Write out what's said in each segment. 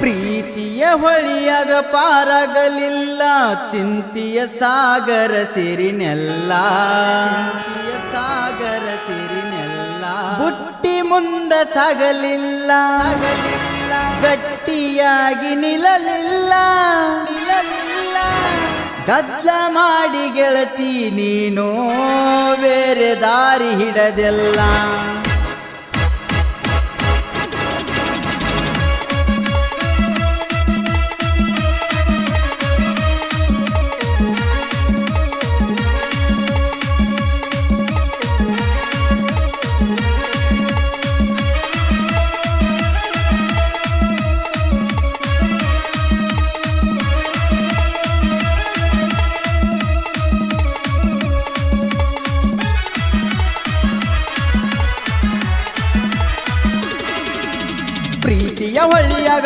ಪ್ರೀತಿಯ ಹೊಳಿಯಾಗ ಪಾರಾಗಲಿಲ್ಲ, ಚಿಂತಿಯ ಸಾಗರ ಸಿರಿನೆಲ್ಲ. ಚಿಂತಿಯ ಸಾಗರ ಸಿರಿನೆಲ್ಲ. ಹುಟ್ಟಿ ಮುಂದ ಸಾಗಲಿಲ್ಲ. ಗಟ್ಟಿಯಾಗಿ ನಿಲ್ಲಲಿಲ್ಲ ನಿಲ್ಲಲಿಲ್ಲ. ಗದ್ಲ ಮಾಡಿ ಗೆಳತಿ ನೀನು, ಬೇರೆ ದಾರಿ ಹಿಡದೆಲ್ಲ.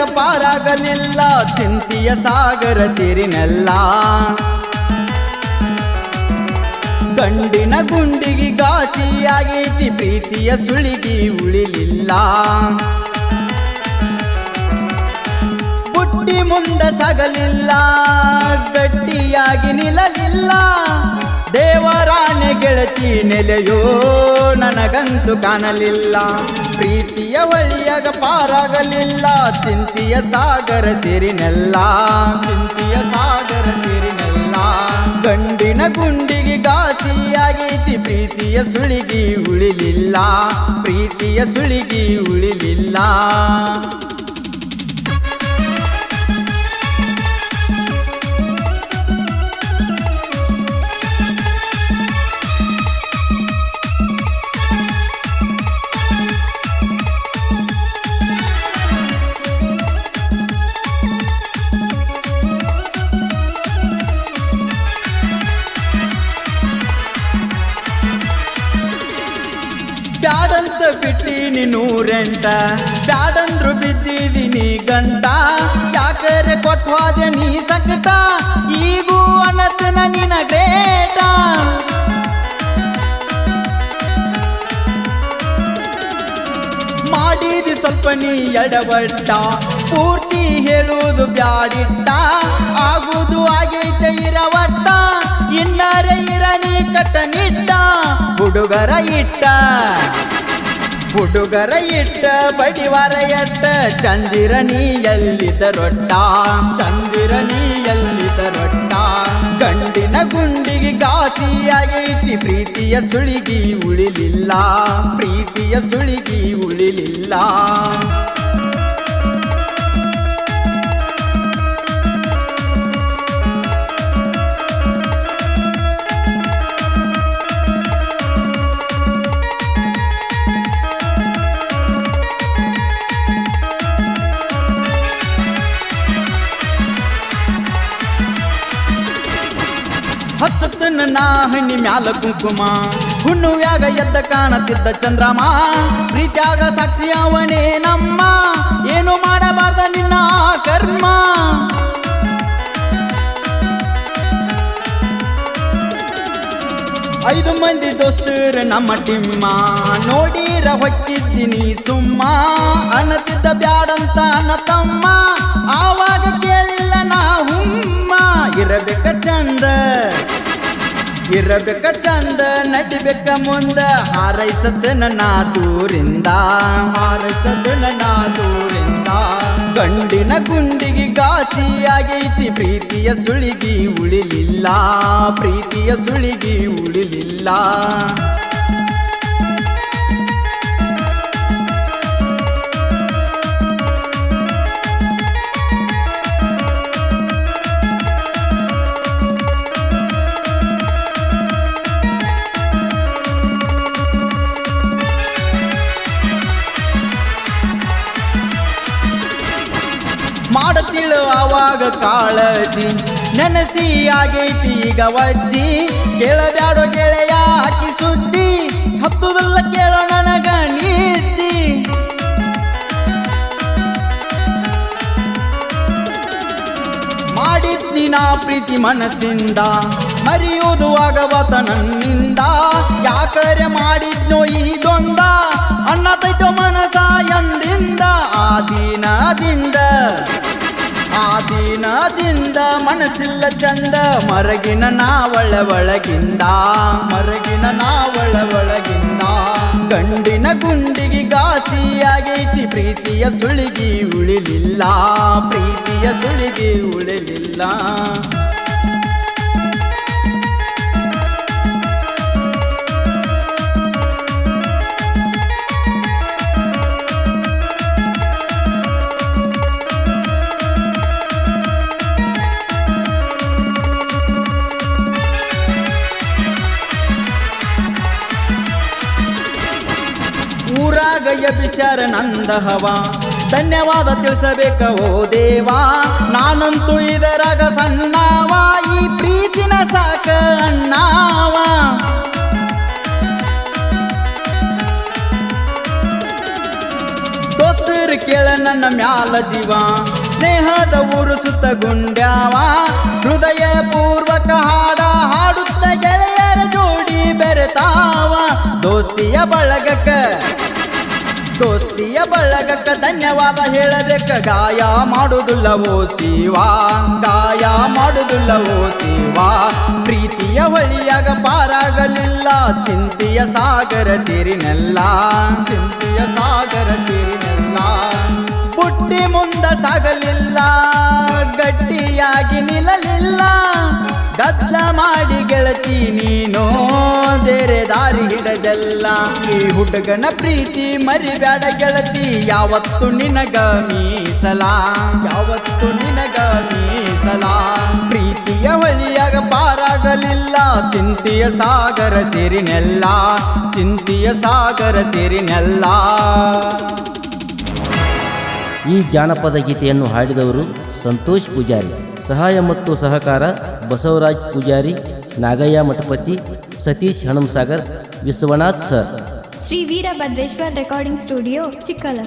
ಪಾರಾಗಲಿಲ್ಲ ಚಿಂತಿಯ ಸಾಗರ ಸಿರಿನೆಲ್ಲ. ಗಂಡಿನ ಗುಂಡಿಗೆ ಘಾಸಿಯಾಗೈತಿ ಪ್ರೀತಿಯ ಸುಳಿಗಿ ಉಳಿಲಿಲ್ಲ. ಬುಟ್ಟಿ ಮುಂದ ಸಗಲಿಲ್ಲ. ಗೆಳತಿ ನೆಲೆಯೋ ನನಗಂತೂ ಕಾಣಲಿಲ್ಲ. ಪ್ರೀತಿಯ ಒಳ್ಳೆಯಾಗ ಪಾರಾಗಲಿಲ್ಲ. ಚಿಂತಿಯ ಸಾಗರ ಸಿರಿನೆಲ್ಲ. ಚಿಂತಿಯ ಸಾಗರ ಸಿರಿನೆಲ್ಲ. ಗಂಡಿನ ಗುಂಡಿಗೆ ಗಾಸಿಯಾಗಿತಿ ಪ್ರೀತಿಯ ಸುಳಿಗಿ ಉಳಿಲಿಲ್ಲ. ಪ್ರೀತಿಯ ಸುಳಿಗಿ ಉಳಿಲಿಲ್ಲ. ನೂರೆಂಟ ಬ್ಯಾಡಂದ್ರು ಬಿದ್ದಿದೀನಿ ಗಂಟ. ಯಾಕರೆ ಕೊಟ್ವಾದೆ ನೀ ಸಂಕಟ ಈಗೂ ಅನತನ ನಿನ ಗ್ರೇಟ ಮಾಡಿದಿ ಸ್ವಲ್ಪ ನೀ ಎಡವಟ್ಟ, ಪೂರ್ತಿ ಹೇಳುವುದು ಬ್ಯಾಡಿಟ್ಟ. ಆಗುವುದು ಆಗೈತೆ ಇರವಟ್ಟ, ಇನ್ನರೆ ಇರನಿ ಕಟ್ಟನಿಟ್ಟ ಹುಡುಗರ ಇಟ್ಟ. ಹುಡುಗರ ಇಟ್ಟ, ಬಡಿವಾರ ಎಟ್ಟ, ಚಂದಿರ ನೀ ಎಲ್ಲಿದ ರೊಟ್ಟ, ಚಂದಿರ ನೀ ಎಲ್ಲಿದ ರೊಟ್ಟ. ಗಂಡಿನ ಗುಂಡಿಗೆ ಘಾಸಿಯಾಗೈತಿ ಪ್ರೀತಿಯ ಸುಳಿಗಿ ಉಳಿಲಿಲ್ಲ, ಪ್ರೀತಿಯ ಸುಳಿಗಿ ಉಳಿಲಿಲ್ಲ. ಹಚ್ಚತನ ನಾ ಹಣ್ಣಿ ಮ್ಯಾಲ ಕುಂಕುಮ. ಹುಣ್ಣುವ್ಯಾಗ ಎದ್ದ ಕಾಣತಿದ್ದ ಚಂದ್ರಮ. ಪ್ರೀತ್ಯಾಗ ಸಾಕ್ಷಿ ಅವನೇ ನಮ್ಮ. ಏನು ಮಾಡಬಾರ್ದ ನಿನ್ನ ಕರ್ಮ. ಐದು ಮಂದಿ ದೋಸ್ತರ ನಮ್ಮ ಟಿಮ್ಮ. ನೋಡಿರ ಹೊಕ್ಕಿದ್ದೀನಿ ಸುಮ್ಮ. ಅನ್ನತಿದ್ದ ಬ್ಯಾಡಂತ ಅನ್ನ ತಮ್ಮ. ಆವಾಗ ಇರಬೇಕ ಚಂದ, ನಡಿಬೇಕ ಮುಂದ ಹಾರೈಸದ ನನ್ನ ದೂರಿಂದ. ಹಾರೈಸದ ನನ್ನ ದೂರಿಂದ. ಗಂಡಿನ ಗುಂಡಿಗೆ ಕಾಸಿಯಾಗೈತಿ ಪ್ರೀತಿಯ ಸುಳಿಗಿ ಉಳಿಲಿಲ್ಲ. ಪ್ರೀತಿಯ ಸುಳಿಗಿ ಉಳಿಲಿಲ್ಲ. ಮಾಡತಿಳು ಆವಾಗ ಕಾಳಜಿ. ನೆನಸಿ ಆಗೈತಿ ಈಗ ವಜ್ಜಿ ಕೇಳಬ್ಯಾಡೋ ಗೆಳೆಯ ಹಾಕಿ ಸುದ್ದಿ. ಹತ್ತುದಲ್ಲ ಕೇಳೋ ನನಗ ನೀತಿ. ಮಾಡಿದ್ನಿ ನಾ ಪ್ರೀತಿ ಮನಸ್ಸಿಂದ. ಮರೆಯುವುದು ಆಗವತ ನನ್ನಿಂದ ಯಾಕರೆ ಮಾಡಿದ್ನೋ ಇದೊಂದ ಅನ್ನತೈತೋ ಮನಸ ಎಂದಿಂದ. ಆ ದಿನದಿಂದ ಮನಸ್ಸಿಲ್ಲ ಚಂದ, ಮರಗಿನ ನಾವಳ ಒಳಗಿಂದ, ಮರಗಿನ ನಾವಳ ಒಳಗಿಂದ. ಗಂಡಿನ ಗುಂಡಿಗೆ ಗಾಸಿಯಾಗೈತಿ ಪ್ರೀತಿಯ ಸುಳಿಗಿ ಉಳಿಲಿಲ್ಲ, ಪ್ರೀತಿಯ ಸುಳಿಗಿ ಉಳಿಲಿಲ್ಲ. ಊರಾಗ ಎಬಿಸ್ಯಾರ ನಂದ ಹವ ಧನ್ಯವಾದ ತಿಳಿಸಬೇಕ ಓ ದೇವಾ. ನಾನಂತೂ ಇದರಾಗ ಸಣ್ಣವ. ಈ ಪ್ರೀತಿನ ಸಾಕ ಅಣ್ಣಾವ. ದೋಸ್ತರು ಕೇಳ ನನ್ನ ಮ್ಯಾಲ ಜೀವ. ಸ್ನೇಹದ ಊರು ಸುತ್ತ ಗುಂಡ್ಯಾವ. ಹೃದಯ ಪೂರ್ವಕ ಹಾಡ ಧನ್ಯವಾದ ಹೇಳಬೇಕ. ಗಾಯ ಮಾಡುದುಲ್ಲವೋ ಶಿವಾ, ಗಾಯ ಮಾಡುದುಲ್ಲವೋ ಶಿವಾ. ಪ್ರೀತಿಯ ಬಳಿಯಾಗ ಪಾರಾಗಲಿಲ್ಲ, ಚಿಂತೆಯ ಸಾಗರ ಸೇರಿನೆಲ್ಲ, ಚಿಂತೆಯ ಸಾಗರ ಸೇರಿನೆಲ್ಲ. ಪುಟ್ಟಿ ಮುಂದ ಸಾಗಲಿಲ್ಲ, ಗಟ್ಟಿಯಾಗಿ ನಿಲ್ಲಲಿಲ್ಲ. ಗದ್ದಲ ಮಾಡಿ ಗೆಳತಿ ನೀನು ಬೇರೆ ದಾರಿ ಹಿಡದೆಲ್ಲ. ಈ ಹುಡುಗನ ಪ್ರೀತಿ ಮರಿಬೇಡ ಗೆಳತಿ, ಯಾವತ್ತು ನಿನಗ ಮೀಸಲ. ಯಾವತ್ತು ನಿನಗ ಮೀಸಲ. ಪ್ರೀತಿಯ ಹೊಳಿಯಾಗ ಪಾರಾಗಲಿಲ್ಲ, ಚಿಂತೆಯ ಸಾಗರ ಸೇರಿನೆಲ್ಲ. ಚಿಂತೆಯ ಸಾಗರ ಸೇರಿನೆಲ್ಲ. ಈ ಜಾನಪದ ಗೀತೆಯನ್ನು ಹಾಡಿದವರು ಸಂತೋಷ್ ಪೂಜಾರಿ, ಸಹಾಯ ಮತ್ತು ಸಹಕಾರ Basavaraj Pujari, Nagayya Mathapati Satish Hanamsagar Vishwanath sir Shri Veerabhadreshwar recording studio ಚಿಕ್ಕಲ